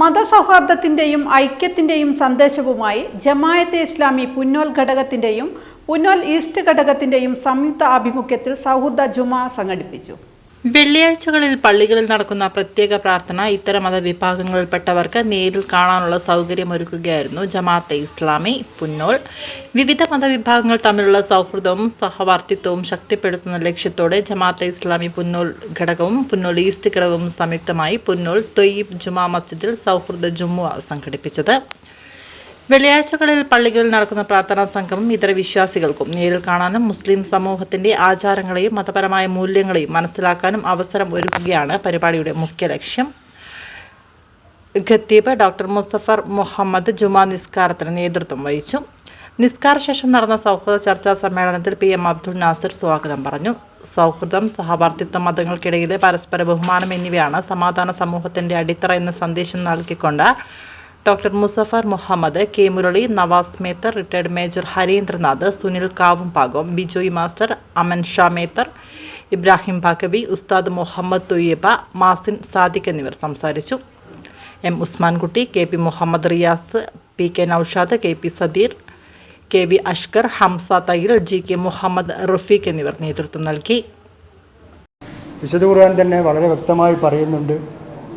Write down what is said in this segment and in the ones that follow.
മതസൗഹാർദ്ദത്തിന്റെയും ഐക്യത്തിന്റെയും സന്ദേശവുമായി ജമായത്തെ ഇസ്ലാമി പുന്നോൽ ഘടകത്തിന്റെയും പുന്നോൽ ഈസ്റ്റ് ഘടകത്തിന്റെയും സംയുക്ത ആഭിമുഖ്യത്തിൽ സൗഹൃദ ജുമാ സംഘടിപ്പിച്ചു. വെള്ളിയാഴ്ചകളിൽ പള്ളികളിൽ നടക്കുന്ന പ്രത്യേക പ്രാർത്ഥന ഇത്തരം മതവിഭാഗങ്ങളിൽപ്പെട്ടവർക്ക് നേരിൽ കാണാനുള്ള സൗകര്യമൊരുക്കുകയായിരുന്നു ജമാഅത്തെ ഇസ്ലാമി പുന്നോൾ വിവിധ മതവിഭാഗങ്ങൾ തമ്മിലുള്ള സൗഹൃദവും സഹവർത്തിത്വവും ശക്തിപ്പെടുത്തുന്ന ലക്ഷ്യത്തോടെ ജമാഅത്തെ ഇസ്ലാമി പുന്നോൾ ഘടകവും പുന്നോൾ ഈസ്റ്റ് ഘടകവും സംയുക്തമായി പുന്നോൾ തൊയ്യിബ് ജുമാ മസ്ജിദിൽ സൗഹൃദ ജുമുഅ സംഘടിപ്പിച്ചത്. വെള്ളിയാഴ്ചകളിൽ പള്ളികളിൽ നടക്കുന്ന പ്രാർത്ഥനാ സംഗമം ഇതര വിശ്വാസികൾക്കും നേരിൽ കാണാനും മുസ്ലിം സമൂഹത്തിന്റെ ആചാരങ്ങളെയും മതപരമായ മൂല്യങ്ങളെയും മനസ്സിലാക്കാനും അവസരം ഒരുക്കുകയാണ് പരിപാടിയുടെ മുഖ്യ ലക്ഷ്യം. ഖത്തീബ് ഡോക്ടർ മുസഫർ മുഹമ്മദ് ജുമാ നിസ്കാരത്തിന് നേതൃത്വം വഹിച്ചു. നിസ്കാര ശേഷം നടന്ന സൗഹൃദ ചർച്ചാ സമ്മേളനത്തിൽ പി എം അബ്ദുൽ നാസിർ സ്വാഗതം പറഞ്ഞു. സൗഹൃദം സഹവർത്തിത്വം മതങ്ങൾക്കിടയിലെ പരസ്പര ബഹുമാനം എന്നിവയാണ് സമാധാന സമൂഹത്തിന്റെ അടിത്തറ എന്ന സന്ദേശം നൽകിക്കൊണ്ട് doctor Muzaffar Muhammad K Murali Nawaz Methar retired major Harindranath Sunil Kavumpakam Bijoy master Aman Shah Methar Ibrahim Bakkabi Ustad Muhammad Thoyyaba Mazin Sadiq എന്നിവർ സംസാരിച്ചു. M Usmankutty K P Muhammad Riyas P K Naushad K P Sadeer K V Ashkar Hamza Thail G K Muhammad Rafeeq എന്നിവർ നേതൃത്വം നൽകി. വിശുദ്ധ ഖുർആൻ തന്നെ വളരെ വ്യക്തമായി പറയുന്നുണ്ട്.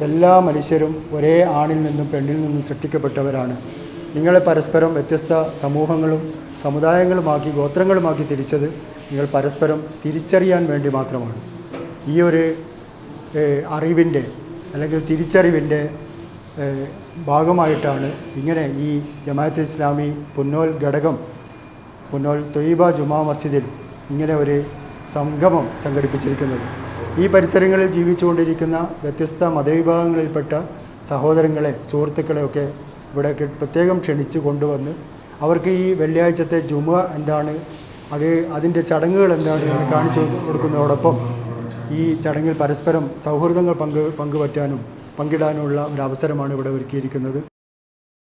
എല്ലാ മനുഷ്യരും ഒരേ ആണിൽ നിന്നും പെണ്ണിൽ നിന്നും സൃഷ്ടിക്കപ്പെട്ടവരാണ്. നിങ്ങളെ പരസ്പരം വ്യത്യസ്ത സമൂഹങ്ങളും സമുദായങ്ങളുമാക്കി ഗോത്രങ്ങളുമാക്കി തിരിച്ചത് നിങ്ങൾ പരസ്പരം തിരിച്ചറിയാൻ വേണ്ടി മാത്രമാണ്. ഈ ഒരു അറിവിന്റെ അല്ലെങ്കിൽ തിരിച്ചറിവിന്റെ ഭാഗമായിട്ടാണ് ഇങ്ങനെ ഈ ജമാഅത്ത് ഇസ്ലാമി പുന്നോൽ ഘടകം പുന്നോൽ തൊയ്ബ ജുമാ മസ്ജിദിൽ ഇങ്ങനെ ഒരു സംഗമം സംഘടിപ്പിച്ചിരിക്കുന്നത്. ഈ പരിസരങ്ങളിൽ ജീവിച്ചുകൊണ്ടിരിക്കുന്ന വ്യത്യസ്ത മതവിഭാഗങ്ങളിൽപ്പെട്ട സഹോദരങ്ങളെ സുഹൃത്തുക്കളെ ഒക്കെ ഇവിടേക്ക് പ്രത്യേകം ക്ഷണിച്ച് കൊണ്ടുവന്ന് അവർക്ക് ഈ വെള്ളിയാഴ്ചത്തെ ജുമ എന്താണ് അത് അതിന്റെ ചടങ്ങുകൾ എന്താണ് എന്ന് കാണിച്ചു കൊടുക്കുന്നതോടൊപ്പം ഈ ചടങ്ങിൽ പരസ്പരം സൗഹൃദങ്ങൾ പങ്ക് പങ്കുപറ്റാനും പങ്കിടാനുമുള്ള ഒരു അവസരമാണ് ഇവിടെ ഒരുക്കിയിരിക്കുന്നത്.